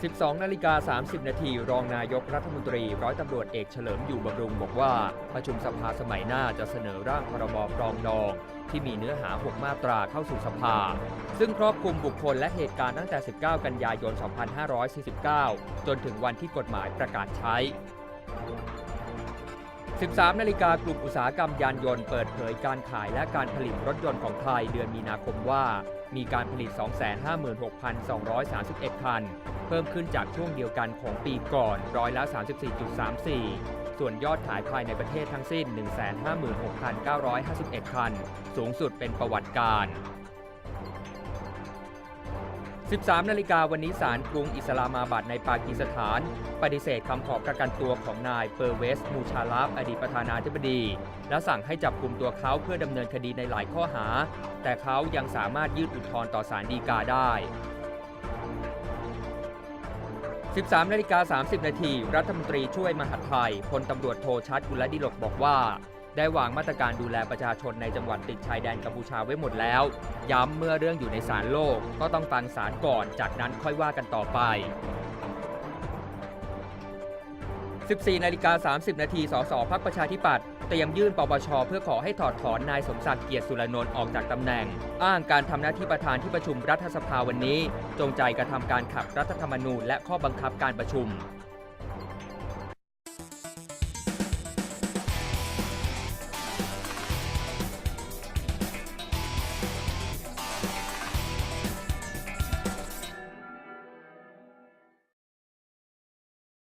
12 นาฬิกา 30 นาทีรองนายกรัฐมนตรี ร้อยตำรวจเอกเฉลิมอยู่บำรุงบอกว่า ประชุมสภาสมัยหน้าจะเสนอร่างพรบปรองดอง ที่มีเนื้อหา 6 มาตราเข้าสู่สภา ซึ่งครอบคลุมบุคคลและเหตุการณ์ตั้งแต่ 19 กันยายน 2549 จนถึงวันที่กฎหมายประกาศใช้ 13 นาฬิกากลุ่มอุตสาหกรรมยานยนต์เปิดเผยการขายและการผลิตรถยนต์ของไทยเดือนมีนาคมว่า มีการผลิต 256,231 คัน เพิ่มขึ้นจากช่วงเดียวกันของปีก่อนร้อยละ 34.34 ส่วนยอดขายภายในประเทศทั้งสิ้น 156,951 คัน สูงสุดเป็นประวัติการ 13 นาฬิกาวันนี้ศาลกรุงอิสลามาบัดในปากีสถาน ปฏิเสธคำขอประกันตัวของนายเปอร์เวส มูชาลาฟอดีตประธานาธิบดี และสั่งให้จับกลุ่มตัวเขาเพื่อดำเนินคดีในหลายข้อหา แต่เขายังสามารถยื่นอุทธรณ์ต่อศาลฎีกาได้ 13 นาฬิกา 30 นาทีรัฐมนตรีช่วยมหาดไทยพลตำรวจโทชัดกุลดิลกบอกว่า ได้วางมาตรการดูแลประชาชนในจังหวัดติดชายแดนกัมพูชาไว้หมดแล้ว ย้ำเมื่อเรื่องอยู่ในศาลโลกก็ต้องฟังศาลก่อน จากนั้นค่อยว่ากันต่อไป 14นาฬิกา30 นาทีสสพักประชาธิปัตย์เตรียมยื่นปปช เพื่อขอให้ถอดถอนนายสมศักดิ์เกียรติสุรนนท์ออกจากตำแหน่ง อ้างการทำหน้าที่ประธานที่ประชุมรัฐสภาวันนี้ จงใจกระทำการขัดรัฐธรรมนูญและข้อบังคับการประชุม